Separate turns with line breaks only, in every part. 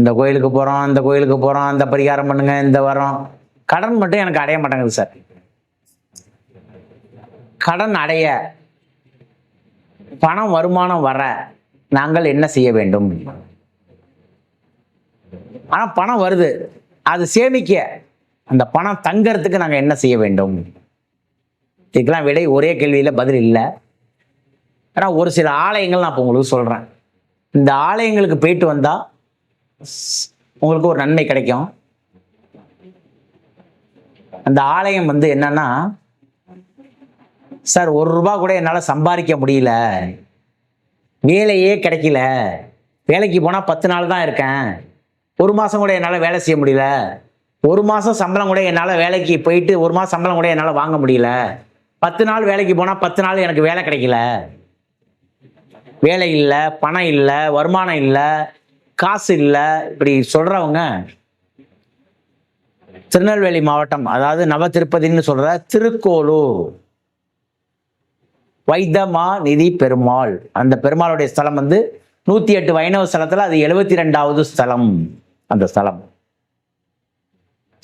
இந்த கோயிலுக்கு போகிறோம் இந்த கோயிலுக்கு போகிறோம் இந்த பரிகாரம் பண்ணுங்க இந்த வரோம். கடன் மட்டும் எனக்கு அடைய மாட்டேங்குது சார். கடன் அடைய. பணம் வருமானம் வர நாங்கள் என்ன செய்ய வேண்டும்? ஆனால் பணம் வருது. அது சேமிக்க. அந்த பணம் தங்கிறதுக்கு நாங்கள் என்ன செய்ய வேண்டும்? இதுக்கெல்லாம் விடை ஒரே கேள்வியில் பதில் இல்லை. ஆனால் ஒரு சில ஆலயங்கள் நான் இப்போ உங்களுக்கு சொல்கிறேன் இந்த ஆலயங்களுக்கு போயிட்டு வந்தால் உங்களுக்கு ஒரு நன்மை கிடைக்கும். அந்த ஆலயம் வந்து என்னன்னா சார் ஒரு ரூபா கூட என்னால் சம்பாதிக்க முடியல. வேலையே கிடைக்கல. வேலைக்கு போனால் பத்து நாள் தான் இருக்கேன். ஒரு மாதம் கூட என்னால் வேலை செய்ய முடியல. ஒரு மாதம் சம்பளம் கூட என்னால் வேலைக்கு போயிட்டு ஒரு மாதம் சம்பளம் கூட என்னால் வாங்க முடியல. பத்து நாள் வேலைக்கு போனால் பத்து நாள் எனக்கு வேலை கிடைக்கல. வேலை இல்லை பணம் இல்லை வருமானம் இல்லை காசு இல்லை. இப்படி சொல்கிறவங்க திருநெல்வேலி மாவட்டம் அதாவது நவ திருப்பதின்னு சொல்கிற திருக்கோளூர். வைத்தமா நிதி பெருமாள். அந்த பெருமாளுடைய ஸ்தலம் வந்து நூற்றி எட்டு வைணவ ஸ்தலத்தில் அது எழுபத்தி ரெண்டாவது ஸ்தலம். அந்த ஸ்தலம்.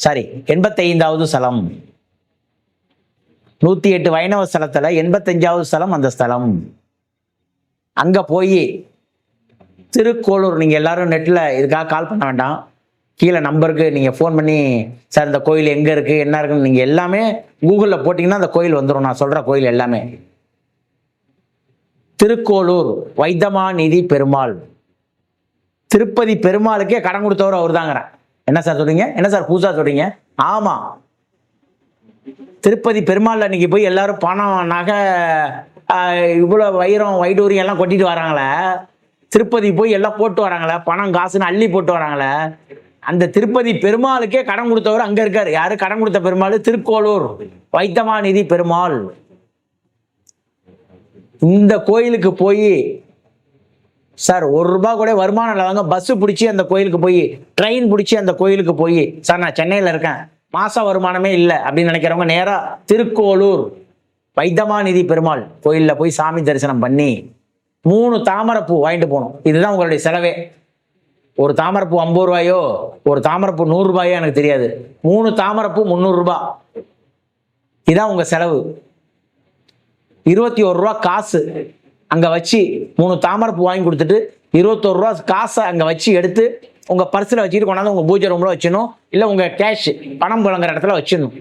சாரி எண்பத்தைந்தாவது ஸ்தலம். நூற்றி எட்டு வைணவ ஸ்தலத்தில் எண்பத்தஞ்சாவது ஸ்தலம் அந்த ஸ்தலம். அங்கே போய் திருக்கோளூர் நீங்கள் எல்லாரும் நெட்டில் இதுக்காக கால் பண்ண வேண்டாம். கீழே நம்பருக்கு நீங்கள் ஃபோன் பண்ணி சார் இந்த கோயில் எங்கே இருக்குது என்ன இருக்குன்னு? நீங்கள் எல்லாமே கூகுளில் போட்டிங்கன்னா அந்த கோயில் வந்துடும் நான் சொல்கிற கோயில் எல்லாமே. திருக்கோளூர் வைத்தமாநிதி பெருமாள். திருப்பதி பெருமாளுக்கே கடன் கொடுத்தவர் அவர் தாங்கிறேன் என்ன சார் சொல்றீங்க? என்ன சார் பூசா சொல்றீங்க? ஆமாம் திருப்பதி பெருமாள் அன்னைக்கு போய் எல்லாரும் பணம் நகை இவ்வளோ வைரம் வைடூரியம் எல்லாம் கொட்டிட்டு வராங்களே. திருப்பதி போய் எல்லாம் போட்டு வராங்களே பணம் காசுன்னு அள்ளி போட்டு வராங்களே அந்த திருப்பதி பெருமாளுக்கே கடன் கொடுத்தவர் அங்க இருக்காரு. யாரு கடன் கொடுத்த பெருமாள்? திருக்கோளூர். வைத்தமாநிதி பெருமாள். இந்த கோயிலுக்கு போய் சார் ஒரு ரூபா கூட வருமானம் இல்லாதவங்க பஸ் பிடிச்சி அந்த கோயிலுக்கு போய் ட்ரெயின் பிடிச்சி அந்த கோயிலுக்கு போய் சார் நான் சென்னையில் இருக்கேன். மாச வருமானமே இல்லை அப்படின்னு நினைக்கிறவங்க நேராக திருக்கோளூர் வைத்தமாநிதி பெருமாள் கோயிலில் போய் சாமி தரிசனம் பண்ணி மூணு தாமரைப்பூ வாங்கிட்டு போகணும். இதுதான் உங்களுடைய செலவே. ஒரு தாமரைப்பூ ஐம்பது ரூபாயோ ஒரு தாமரைப்பூ நூறு ரூபாயோ எனக்கு தெரியாது. மூணு தாமரைப்பூ முந்நூறுரூபா இதுதான் உங்கள் செலவு. இருபத்தி ஒரு ரூபா காசு அங்கே வச்சு மூணு தாமரைப்பூ வாங்கி கொடுத்துட்டு இருபத்தொரு ரூபா காசை அங்கே வச்சு எடுத்து உங்கள் பர்ஸில் வச்சுட்டு கொண்டாந்து உங்கள் பூஜை ரூமில் வச்சிடணும். இல்லை உங்கள் கேஷ் பணம் புழங்குற இடத்துல வச்சிடணும்.